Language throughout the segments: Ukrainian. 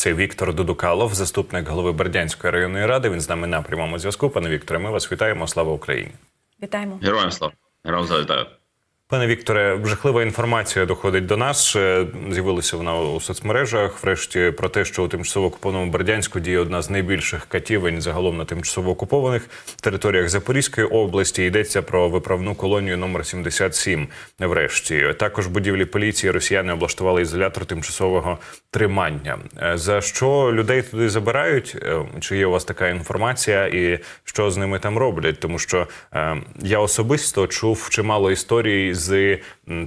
Це Віктор Дудукалов, заступник голови Бердянської районної ради. Він з нами на прямому зв'язку. Пане Вікторе, ми вас вітаємо. Слава Україні. Вітаємо. Героям слава. Героям завітаю. Пане Вікторе, жахлива інформація доходить до нас. Е, З'явилася вона у соцмережах. Врешті про те, що у тимчасово окупованому Бердянську діє одна з найбільших катівень загалом на тимчасово окупованих територіях Запорізької області. Йдеться про виправну колонію номер 77 Врешті також будівлі поліції росіяни облаштували ізолятор тимчасового тримання. Е, За що людей туди забирають? Е, Чи є у вас така інформація, і що з ними там роблять? Тому що я особисто чув чимало історій з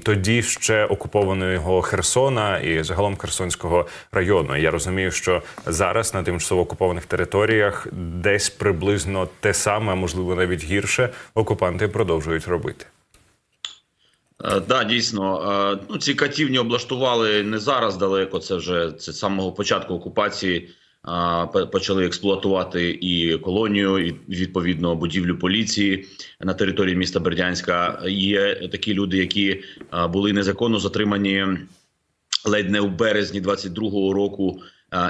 тоді ще окупованого Херсона і загалом Херсонського району. Я розумію, що зараз на тимчасово окупованих територіях десь приблизно те саме, можливо навіть гірше, окупанти продовжують робити. Е, Да, дійсно. Е, Ну, ці катівні облаштували не зараз далеко. Це вже це самого початку окупації. Почали експлуатувати і колонію, і відповідно будівлю поліції на території міста Бердянська. Є такі люди, які були незаконно затримані ледь не в березні 22-го року,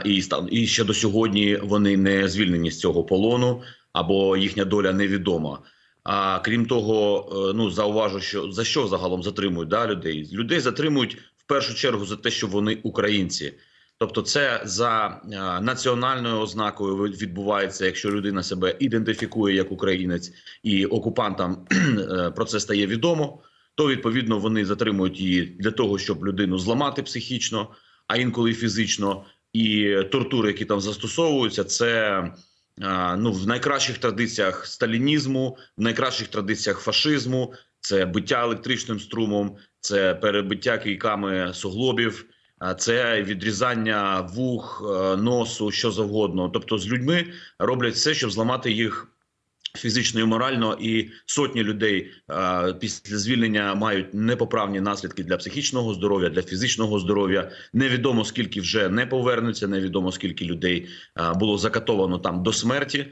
і стан і ще до сьогодні вони не звільнені з цього полону або їхня доля невідома. А крім того, е, ну зауважу, що за що загалом затримують да, людей? Людей затримують в першу чергу за те, що вони українці. Тобто, це за е, національною ознакою відбувається, якщо людина себе ідентифікує як українець, і окупантам е, про це стає відомо, то відповідно вони затримують її для того, щоб людину зламати психічно, а інколи фізично. І тортури, які там застосовуються, це ну в найкращих традиціях сталінізму, в найкращих традиціях фашизму. Це биття електричним струмом, це перебиття кийками суглобів, це відрізання вух, е, носу, що завгодно. Тобто, з людьми роблять все, щоб зламати їх фізично і морально, і сотні людей е, після звільнення мають непоправні наслідки для психічного здоров'я, для фізичного здоров'я. Невідомо скільки вже не повернуться, невідомо скільки людей е, було закатовано там до смерті.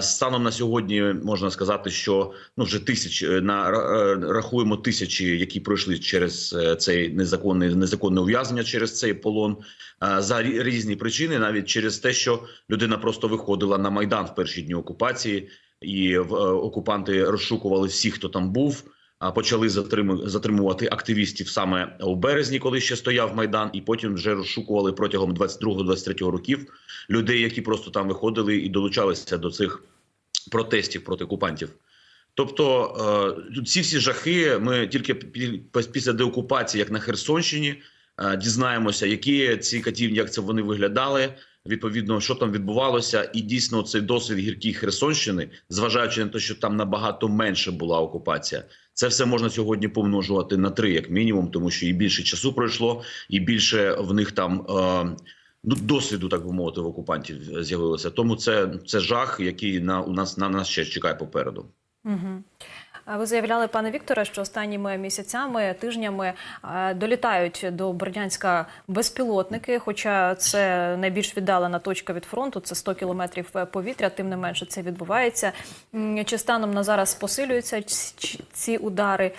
Станом на сьогодні можна сказати, що ну вже тисяч е, на е, рахуємо тисячі, які пройшли через е, цей незаконний незаконне ув'язнення через цей полон за різні причини, навіть через те, що людина просто виходила на майдан в перші дні окупації, і окупанти розшукували всіх, хто там був. Почали затримувати активістів саме у березні, коли ще стояв майдан, і потім вже розшукували протягом 22-23 років людей, які просто там виходили і долучалися до цих протестів проти окупантів. Тобто е, ці всі жахи ми тільки пі- після деокупації, як на Херсонщині, е, дізнаємося, які ці катівні, як це вони виглядали. Відповідно, що там відбувалося, і дійсно цей досвід гіркий Херсонщини, зважаючи на те, що там набагато менше була окупація, це все можна сьогодні помножувати на три, як мінімум, тому що і більше часу пройшло, і більше в них там е, ну досвіду, так би мовити, в окупантів з'явилося. Тому це, це жах, який на у нас на нас ще чекає попереду. Угу. Ви заявляли, пане Вікторе, що останніми місяцями, тижнями е, долітають до Бердянська безпілотники, хоча це найбільш віддалена точка від фронту, це 100 кілометрів повітря, тим не менше це відбувається. Чи станом на зараз посилюються ці удари,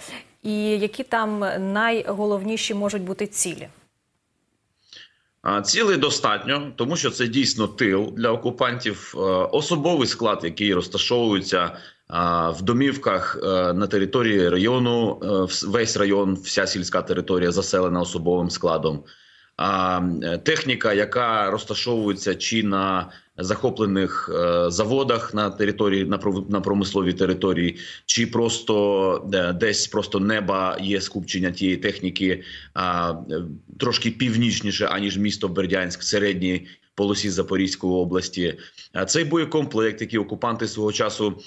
і які там найголовніші можуть бути цілі? А, Цілей достатньо, тому що це дійсно тил для окупантів. Е, Особовий склад, який розташовується в домівках е, на території району, е, весь район, вся сільська територія заселена особовим складом. Техніка, яка розташовується чи на захоплених е, заводах на території на промисловій території, чи просто е, десь просто неба є скупчення тієї техніки е, трошки північніше аніж місто Бердянськ, середній полосі Запорізької області. Цей боєкомплект, який окупанти свого часу.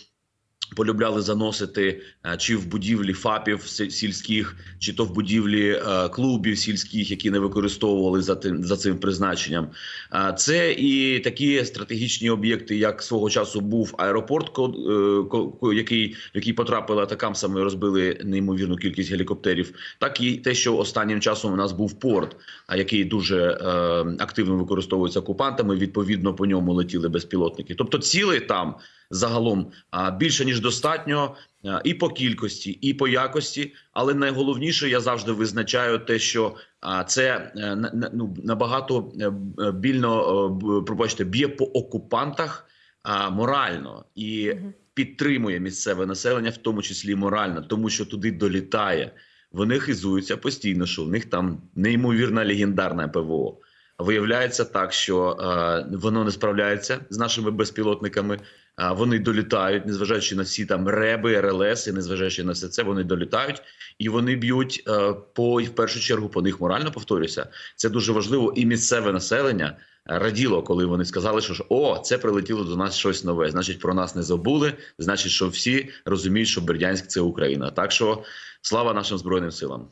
Полюбляли заносити е, чи в будівлі ФАПів сільських, чи то в будівлі е, клубів сільських, які не використовували за тим за цим призначенням. А Це і такі стратегічні об'єкти, як свого часу був аеропорт, е, який в який потрапили атакам, саме розбили неймовірну кількість гелікоптерів, так і те, що останнім часом у нас був порт, який дуже е, активно використовується окупантами. Відповідно, по ньому летіли безпілотники. Тобто, цілей там загалом більше ніж ніж достатньо е, і по кількості, і по якості. Але найголовніше я завжди визначаю те, що це е, на- на- ну, набагато е, більно е, пробачте, б'є по окупантах морально і підтримує місцеве населення, в тому числі морально, тому що туди долітає. Вони хизуються постійно, що в них там неймовірна легендарна ПВО. Виявляється так, що е, воно не справляється з нашими безпілотниками. Вони долітають, незважаючи на всі там реби, РЛС, і незважаючи на все це, вони долітають і вони б'ють е, по в першу чергу по них морально повторюся. Це дуже важливо. І місцеве населення раділо, коли вони сказали, що ж, о, це прилетіло до нас щось нове. Значить, про нас не забули. Значить, що всі розуміють, що Бердянськ це Україна. Так що слава нашим збройним силам.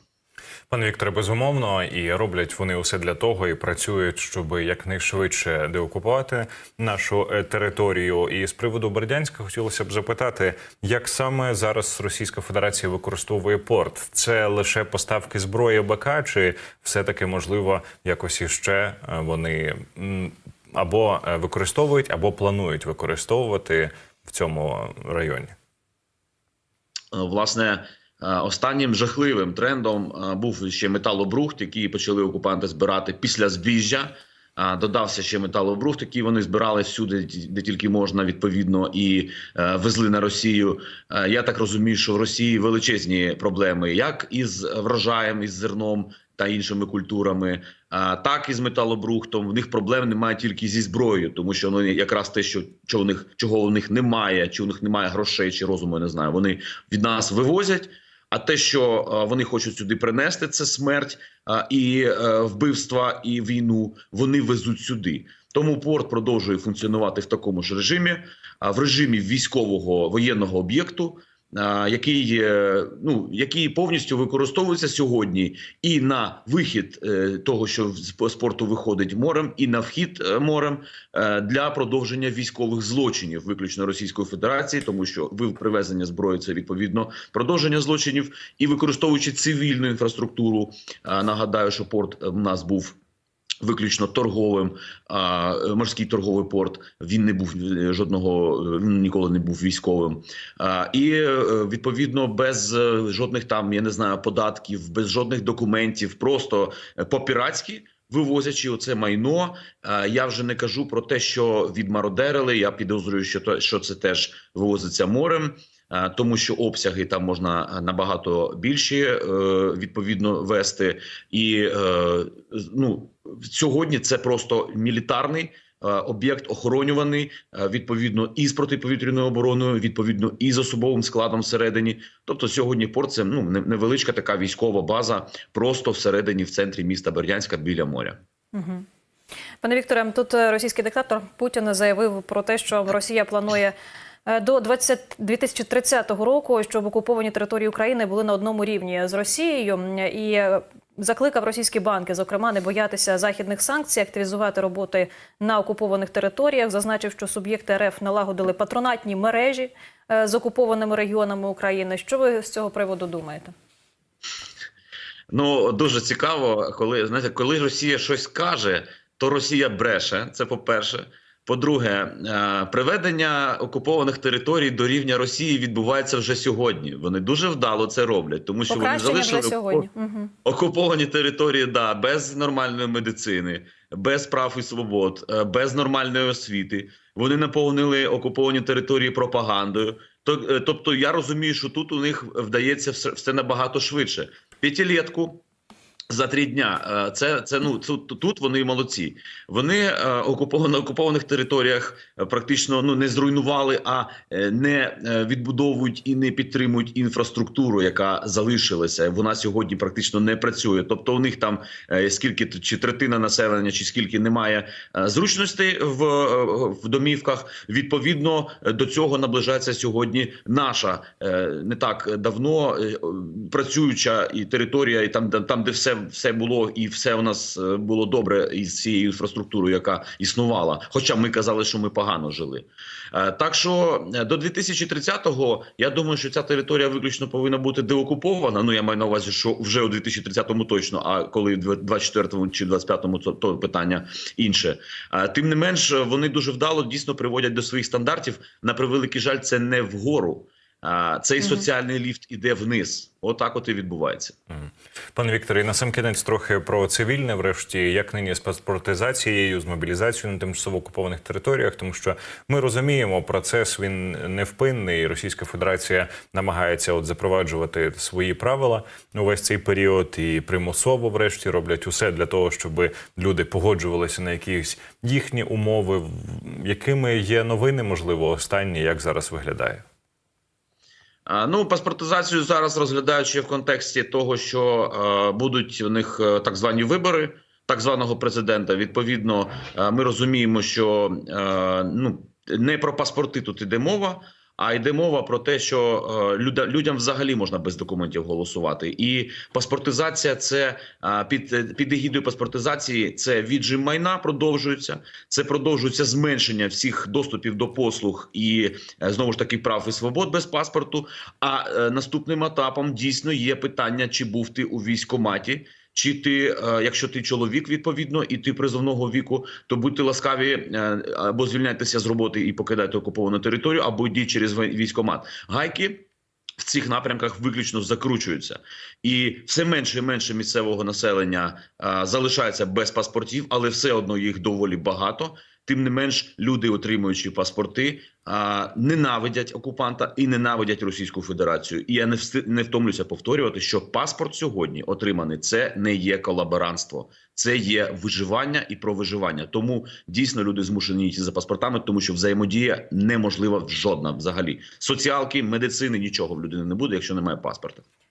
Пане Вікторе, безумовно, і роблять вони усе для того, і працюють, щоб якнайшвидше деокупувати нашу е, територію. І з приводу Бердянська хотілося б запитати, як саме зараз Російська Федерація використовує порт? Це лише поставки зброї БК, чи все таки можливо якось іще е, вони або е, використовують, або планують використовувати в цьому районі? Власне, останнім жахливим трендом е, був ще металобрухт, який почали окупанти збирати після збіжжя. Е, Додався ще металобрухт, який вони збирали всюди, де тільки можна, відповідно, і е, везли на Росію. Е, Я так розумію, що в Росії величезні проблеми, як із врожаєм, із зерном та іншими культурами, е, так і з металобрухтом. В них проблем немає тільки зі зброєю, тому що вони якраз те, що, що у них чого у них немає, чи у них немає грошей чи розуму, я не знаю. Вони від нас вивозять. А те, що е, вони хочуть сюди принести, це смерть е, і е, вбивства, і війну. Вони везуть сюди. Тому порт продовжує функціонувати в такому ж режимі, в режимі військового воєнного об'єкту, який, ну, який повністю використовується сьогодні і на вихід е, того, що з з порту виходить морем, і на вхід е, морем е, для продовження військових злочинів, виключно Російської Федерації, тому що привезення зброї це відповідно продовження злочинів, і використовуючи цивільну інфраструктуру. Нагадаю, що порт в нас був. Виключно торговим, а е, морський торговий порт. Він не був е, жодного, е, він ніколи не був військовим. А, і відповідно без жодних там, я не знаю, податків, без жодних документів, просто е, по-піратськи. Вивозячи оце майно, я вже не кажу про те, що відмародерили. Я підозрюю, що то що це теж вивозиться морем, тому що обсяги там можна набагато більші е, відповідно вести. І е, ну сьогодні це просто мілітарний. е, Об'єкт охоронюваний е, відповідно і з протиповітряною обороною, відповідно і з особовим складом всередині. Тобто сьогодні порт це ну невеличка така військова база, просто всередині в центрі міста Бердянська біля моря. Пане Вікторе, тут е, російський диктатор Путін заявив про те, що Росія планує е, до 20, 2030 року, щоб окуповані території України були на одному рівні з Росією, і е, закликав російські банки, зокрема, не боятися західних санкцій, активізувати роботи на окупованих територіях. Зазначив, що суб'єкти РФ налагодили патронатні мережі е, з окупованими регіонами України. Що ви з цього приводу думаєте? Ну дуже цікаво, коли знаєте, коли Росія щось каже, то Росія бреше. Це по-перше. По-друге, е, приведення окупованих територій до рівня Росії відбувається вже сьогодні. Вони дуже вдало це роблять, тому що вони залишили сьогодні. Окуповані території, да, без нормальної медицини, без прав і свобод, е, без нормальної освіти. Вони наповнили окуповані території пропагандою. Е, Тобто, я розумію, що тут у них вдається все, все набагато швидше. П'ятилетку за три дня. Е, Це це ну тут, тут вони молодці. Вони е, окуповано на окупованих територіях е, практично ну не зруйнували, а не відбудовують і не підтримують інфраструктуру, яка залишилася. Вона сьогодні практично не працює. Тобто, у них там скільки чи третина населення, чи скільки немає зручностей в, в домівках. Відповідно до цього наближається сьогодні наша не так давно працююча і територія, і там, там, де все, все було, і все у нас е, було добре із цією інфраструктурою, яка існувала. Хоча ми казали, що ми погано жили. Е, Так що е, до 2030-го я думаю, що ця територія виключно повинна бути деокупована. Ну я маю на увазі, що вже у 2030-му точно. А коли в 24-му чи 25-му, то, то питання інше. Тим не менш, вони дуже вдало дійсно приводять до своїх стандартів. На превеликий жаль, це не вгору. А, цей соціальний ліфт іде вниз. Отак от і відбувається. Пане Вікторе, і на сам кінець трохи про цивільне, врешті, як нині з паспортизацією, з мобілізацією на тимчасово окупованих територіях, тому що ми розуміємо, процес він невпинний. Російська Федерація намагається от запроваджувати свої правила увесь цей період і примусово, врешті, роблять усе для того, щоб люди погоджувалися на якісь їхні умови. Якими є новини, можливо, останні, як зараз виглядає? А, Ну, паспортизацію зараз розглядаючи в контексті того, що е, будуть у них е, так звані вибори так званого президента. Відповідно, е, ми розуміємо, що е, ну не про паспорти тут іде мова. А йде мова про те, що е, людям взагалі можна без документів голосувати, і паспортизація це е, під під егідою паспортизації. Це віджим майна продовжується. Це продовжується зменшення всіх доступів до послуг і е, знову ж таки прав і свобод без паспорту. А е, наступним етапом дійсно є питання, чи був ти у військкоматі, чи ти, е, якщо ти чоловік відповідно і ти призовного віку, то будьте ласкаві е, або звільняйтеся з роботи і покидайте окуповану територію, або йдіть через вій- військкомат. Гайки. В цих напрямках виключно закручуються, і все менше і менше місцевого населення а, залишається без паспортів, але все одно їх доволі багато. Тим не менш, люди, отримуючи паспорти, ненавидять окупанта і ненавидять Російську Федерацію. І я не втомлюся повторювати, що паспорт сьогодні отриманий це не є колаборантство, це є виживання і про виживання. Тому дійсно люди змушені йти за паспортами, тому що взаємодія неможлива жодна взагалі. Соціалки, медицини нічого в людини не буде, якщо немає паспорта.